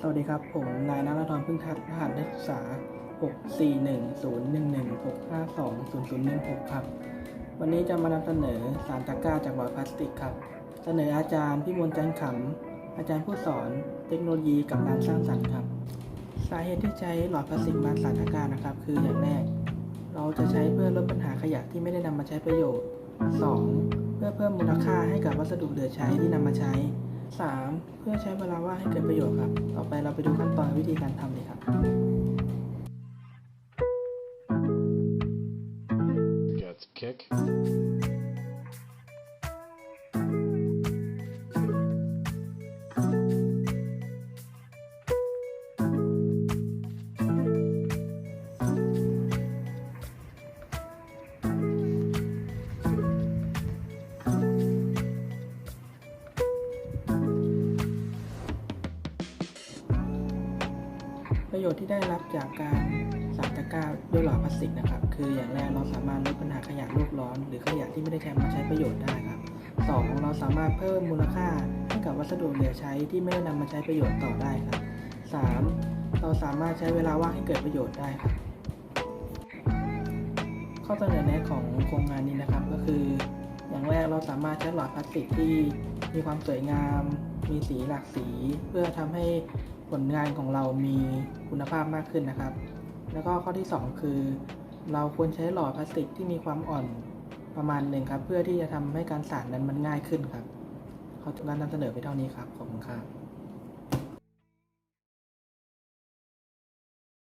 สวัสดีครับ ผมนายนรธรพึ่งทัศน์รหัสนักศึกษา 6410116520016 ครับ วันนี้จะมานำเสนอสารตะกร้าจากหลอดพลาสติกครับ เสนออาจารย์พิมลจันทร์ขำอาจารย์ผู้สอนเทคโนโลยีกับการสร้างสรรค์ครับ สาเหตุที่ใช้หลอดพลาสติกมาสารตะกร้านะครับ คืออย่างแรก เราจะใช้เพื่อลดปัญหาขยะที่ไม่ได้นำมาใช้ประโยชน์ 2. เพื่อเพิ่มมูลค่าให้กับวัสดุเหลือใช้ที่นำมาใช้ 3. เพื่อใช้เวลาว่างให้เกิดประโยชน์ครับ ต่อไปเราไปดูขั้นตอนวิธีการทำเลยครับ Got kick. ประโยชน์ที่ได้รับจากการสารตะกร้าด้วยหลอดพลาสติกนะครับ คืออย่างแรกเราสามารถลดปัญหาขยะโลกร้อน หรือขยะที่ไม่ได้ใช้มาใช้ประโยชน์ได้ครับ 2. เราสามารถเพิ่มมูลค่าให้กับวัสดุเหลือใช้ที่ไม่ได้นำมาใช้ประโยชน์ต่อได้ครับ 3. เราสามารถใช้เวลาว่างให้เกิดประโยชน์ได้ครับ ข้อเสนอแนะของโครงงานนี้นะครับก็คือ อย่างแรกเราสามารถใช้หลอดพลาสติกที่มีความสวยงาม มีสีหลากสี เพื่อทำให้ ผลงานของเรามีคุณภาพมากขึ้นนะครับ แล้วก็ข้อที่ 2 คือ เราควรใช้หลอดพลาสติกที่มีความอ่อนประมาณหนึ่งครับ เพื่อที่จะทำให้การสานนั้นมันง่ายขึ้นครับเขาการนำเสนอไปเท่านี้ครับ ขอบคุณครับ